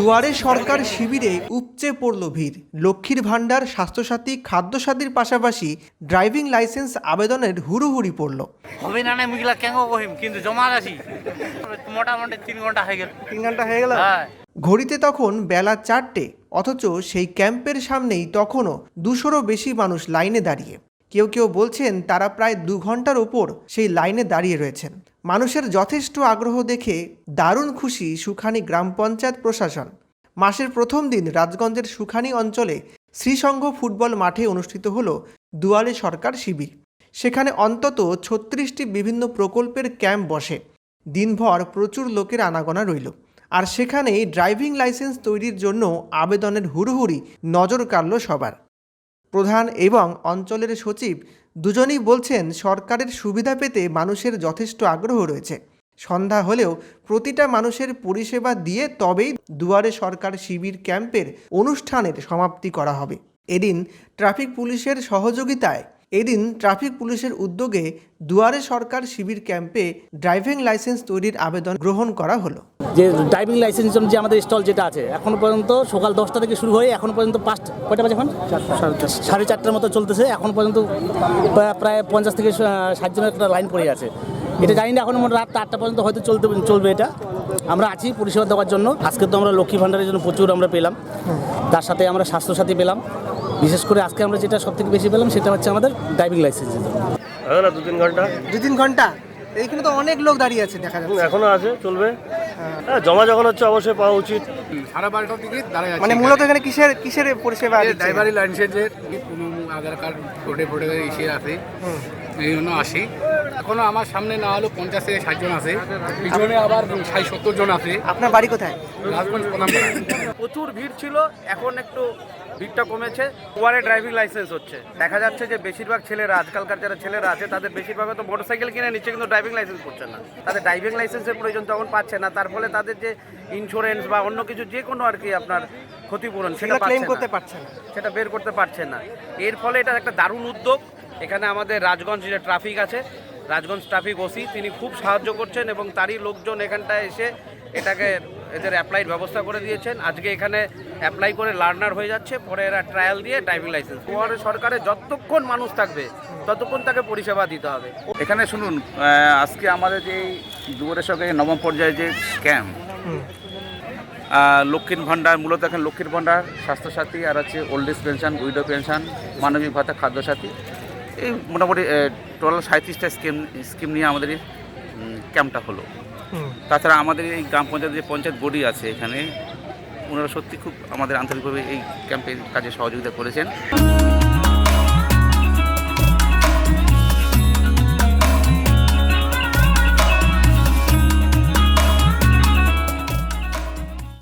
দুয়ারে সরকার শিবিরে উপচে পড়ল ভিড়। লক্ষ্মীর ভাণ্ডার স্বাস্থ্যসাথী খাদ্যসাথীর পাশাপাশি ড্রাইভিং লাইসেন্স আবেদনের হুড়ুহুড়ি পড়ল। হবে না না মুগলা কেন কহিম? কিন্তু জমা আছি মোটামুটি তিন ঘণ্টা হয়ে গেল। তিন ঘণ্টা হয়ে গেল? হ্যাঁ। ঘড়িতে তখন বেলা চারটে অথচ সেই ক্যাম্পের সামনেই তখনও দুশোরও বেশি মানুষ লাইনে দাঁড়িয়ে। কেউ কেউ বলছেন তারা প্রায় দু ঘণ্টার ওপর সেই লাইনে দাঁড়িয়ে রয়েছেন। মানুষের যথেষ্ট আগ্রহ দেখে দারুণ খুশি সুখানি গ্রাম পঞ্চায়েত প্রশাসন। মাসের প্রথম দিন রাজগঞ্জের সুখানি অঞ্চলে শ্রীসংঘ ফুটবল মাঠে অনুষ্ঠিত হল দুয়ারে সরকার শিবির। সেখানে অন্তত ছত্রিশটি বিভিন্ন প্রকল্পের ক্যাম্প বসে। দিনভর প্রচুর লোকের আনাগোনা রইল। আর সেখানেই ড্রাইভিং লাইসেন্স তৈরির জন্য আবেদনের হুড়োহুড়ি নজর কাড়ল সবার। প্রধান এবং অঞ্চলের সচিব দুজনেই বলছেন, সরকারের সুবিধা পেতে মানুষের যথেষ্ট আগ্রহ রয়েছে। সন্ধ্যা হলেও প্রতিটা মানুষের পরিষেবা দিয়ে তবেই দুয়ারে সরকার শিবির ক্যাম্পের অনুষ্ঠানের সমাপ্তি করা হবে। এদিন ট্রাফিক পুলিশের সহযোগিতায়, এদিন ট্রাফিক পুলিশের উদ্যোগে দুয়ারে সরকার শিবির ক্যাম্পে ড্রাইভিং লাইসেন্স তৈরির আবেদন গ্রহণ করা হলো। যে ড্রাইভিং লাইসেন্স জন্য যে আমাদের স্টল যেটা আছে এখনও পর্যন্ত সকাল দশটা থেকে শুরু হয়ে এখন পর্যন্ত পাঁচ কয়টা বাজে এখন? সাড়ে চারটার মতো চলতেছে এখন পর্যন্ত প্রায়- প্রায় পঞ্চাশ থেকে ষাট জনের একটা লাইন পড়ে আছে এটা জানি না এখন মোট রাত আটটা পর্যন্ত হয়তো চলতে চলবে এটা। আমরা আছি পরিষেবা দেওয়ার জন্য। আজকে তো আমরা লক্ষ্মী ভাণ্ডারের জন্য প্রচুর আমরা পেলাম। তার সাথে আমরা স্বাস্থ্যসাথী পেলাম। বিশেষ করে আজকে আমরা যেটা সব থেকে বেশি পেলাম সেটা হচ্ছে আমাদের ড্রাইভিং লাইসেন্সের জন্য। দু তিন ঘণ্টা। দু তিন ঘণ্টা? এইখানে তো অনেক লোক দাঁড়িয়ে আছে দেখা হুম, এখনও আছে চলবে। হ্যাঁ জমা যখন হচ্ছে অবশ্যই পাওয়া উচিত। সাড়ে বারোটার দিকে দাঁড়ায় মানে মূলত এখানে কিসের কিসের পরিষেবা? ড্রাইভারি লাইসেন্সের কোনো আধার কার্ড ফোটে ফোটে এসে আছে। এই জন্য আসি। এখনও আমার সামনে না হলো পঞ্চাশ থেকে ষাট জন আছে। পিছনে আবার ষাট সত্তর জন আছে। আপনার বাড়ি কোথায়? রাজগঞ্জ প্রচুর ভিড় ছিল এখন একটু ভিড়টা কমেছে। ওয়ারে ড্রাইভিং লাইসেন্স হচ্ছে। দেখা যাচ্ছে যে বেশিরভাগ ছেলেরা আজকালকার যারা ছেলেরা আছে তাদের বেশিরভাগ তো মোটরসাইকেল কিনে নিচ্ছে কিন্তু ড্রাইভিং লাইসেন্স করছে না। তাদের ড্রাইভিং লাইসেন্সের প্রয়োজন তখন পাচ্ছে না। তার ফলে তাদের যে ইন্স্যুরেন্স বা অন্য কিছু যে কোনো আর কি আপনার ক্ষতিপূরণ সেটা সেটা ক্লেম করতে পারছে না। সেটা বের করতে পারছে না। এর ফলে এটা একটা দারুণ উদ্যোগ। এখানে আমাদের রাজগঞ্জ যে ট্রাফিক আছে রাজগঞ্জ ট্রাফিক ওসি তিনি খুব সাহায্য করছেন এবং তারই লোকজন এখানটায় এসে এটাকে এদের অ্যাপ্লাইয়ের ব্যবস্থা করে দিয়েছেন। আজকে এখানে অ্যাপ্লাই করে লার্নার হয়ে যাচ্ছে পরে এরা ট্রায়াল দিয়ে ড্রাইভিং লাইসেন্স পরে সরকারের যতক্ষণ মানুষ থাকবে ততক্ষণ তাকে পরিষেবা দিতে হবে। এখানে শুনুন আজকে আমাদের যে দুয়ারের সঙ্গে নবম পর্যায়ে যে স্ক্যাম লক্ষ্মীর ভাণ্ডার মূলত এখন লক্ষ্মীর ভাণ্ডার স্বাস্থ্যসাথী আর হচ্ছে old age pension widow pension মানবিক ভাতা খাদ্যসাথী। এই মোটামুটি টোটাল সাঁত্রিশটা স্কিম স্কিম নিয়ে আমাদের এই ক্যাম্পটা হলো। তাছাড়া আমাদের এই গ্রাম পঞ্চায়েত যে পঞ্চায়েত বডি আছে এখানে ওনারা সত্যি খুব আমাদের আন্তরিকভাবে এই ক্যাম্পের কাজে সহযোগিতা করেছেন।